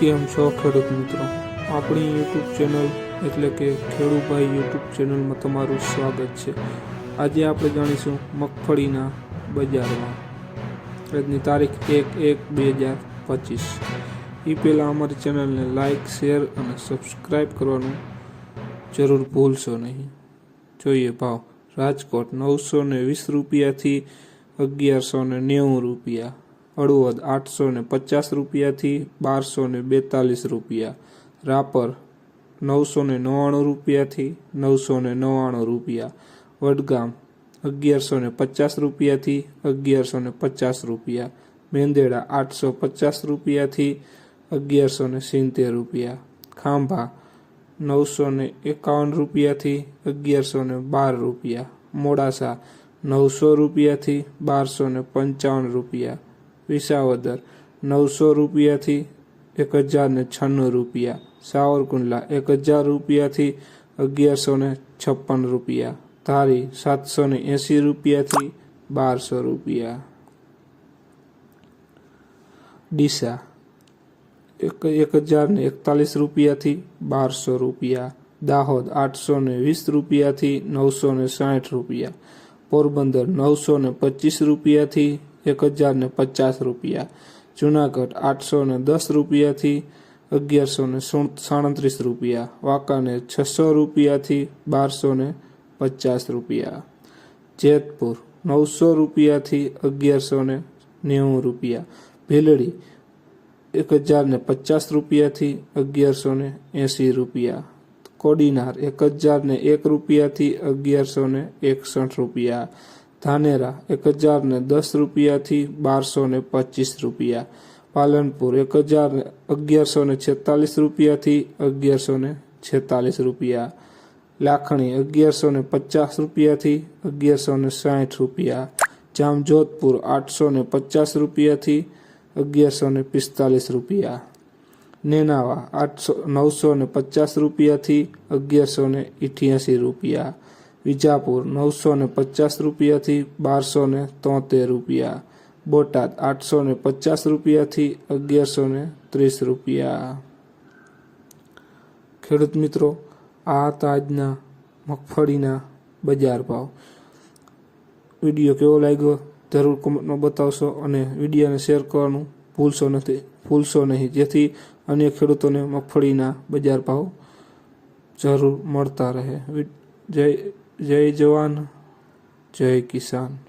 કેમ છો ખેડૂત મિત્રો? આપણી યુટ્યુબ ચેનલ એટલે કે ખેડૂભાઈ યુટ્યુબ ચેનલમાં તમારું સ્વાગત છે. આજે આપણે જાણીશું મગફળીના બજારમાં. આજની તારીખ એક એક બે હજાર પચીસ. એ પહેલાં અમારી ચેનલને લાઇક શેર અને સબસ્ક્રાઈબ કરવાનું જરૂર ભૂલશો નહીં. જોઈએ ભાવ. રાજકોટ નવસો ને વીસ રૂપિયાથી અગિયારસો ને નેવું રૂપિયા. હળવદ આઠસો ને પચાસ રૂપિયાથી બારસો ને બેતાલીસ રૂપિયા. રાપર નવસો ને નવ્વાણું રૂપિયાથી નવસો ને નવ્વાણું રૂપિયા. વડગામ અગિયારસો ને પચાસ રૂપિયાથી અગિયારસો ને પચાસ રૂપિયા. મેંદેડા આઠસો પચાસ રૂપિયાથી અગિયારસો ને સિત્તેર રૂપિયા. ખાંભા નવસો ને એકાવન રૂપિયાથી અગિયારસો ને બાર રૂપિયા. મોડાસા નવસો રૂપિયાથી બારસો ને પંચાવન રૂપિયા. વિસાવદર, નવસો રૂપિયાથી એક હજાર ને છન્નું રૂપિયા. સાવરકુંડલા, એક હજાર રૂપિયાથી અગિયારસો ને છપ્પન રૂપિયા. ધારી, સાતસો ને એંસી રૂપિયાથી બારસો રૂપિયા. ડીસા, એક એક હજાર ને એકતાલીસ રૂપિયાથી બારસો રૂપિયા. દાહોદ, આઠસો ને વીસ રૂપિયાથી નવસો ને સાઠ રૂપિયા. પોરબંદર, નવસો ને પચીસ રૂપિયાથી એક હજાર ને પચાસ રૂપિયા. જુનાગઢ આઠસો ને દસ રૂપિયાથી અગિયારસો ને સાડત્રીસ રૂપિયા. વાંકાનેર છસો રૂપિયાથી બારસો ને પચાસ રૂપિયા. જેતપુર નવસો રૂપિયાથી અગિયારસો ને નેવું રૂપિયા. ભીલડી એક હજાર ને પચાસ રૂપિયાથી અગિયારસો ને એંસી રૂપિયા. કોડીનાર એક હજાર ને એક રૂપિયાથી અગિયારસો ને એકસઠ રૂપિયા. ધાનેરા એક હજાર ને દસ રૂપિયાથી બારસો ને પચીસ રૂપિયા. પાલનપુર એક હજાર અગિયારસો ને છેતાલીસ રૂપિયાથી અગિયારસો ને છેતાલીસ રૂપિયા. લાખણી અગિયારસો ને પચાસ રૂપિયાથી અગિયારસો ને સાઠ રૂપિયા. જામજોધપુર આઠસો ને પચાસ રૂપિયાથી અગિયારસો ને પિસ્તાલીસ રૂપિયા. નેનાવા આઠસો, નવસો ને પચાસ રૂપિયાથી અગિયારસો ને રૂપિયા. વિજાપુર નવસો ને પચાસ રૂપિયાથી બારસો ને તોતેર રૂપિયા. બોટાદ આઠસો ને પચાસ રૂપિયાથી અગિયારસો ને ત્રીસ રૂપિયા. ખેડૂત મિત્રો, આ હતા આજના મગફળીના બજાર ભાવ. વીડિયો કેવો લાગ્યો જરૂર કોમેન્ટમાં બતાવશો અને વિડીયોને શેર કરવાનું ભૂલશો નથી ભૂલશો નહીં. જેથી અન્ય ખેડૂતોને મગફળીના બજાર ભાવ જરૂર મળતા રહે. જય જય જવાન જય કિસાન.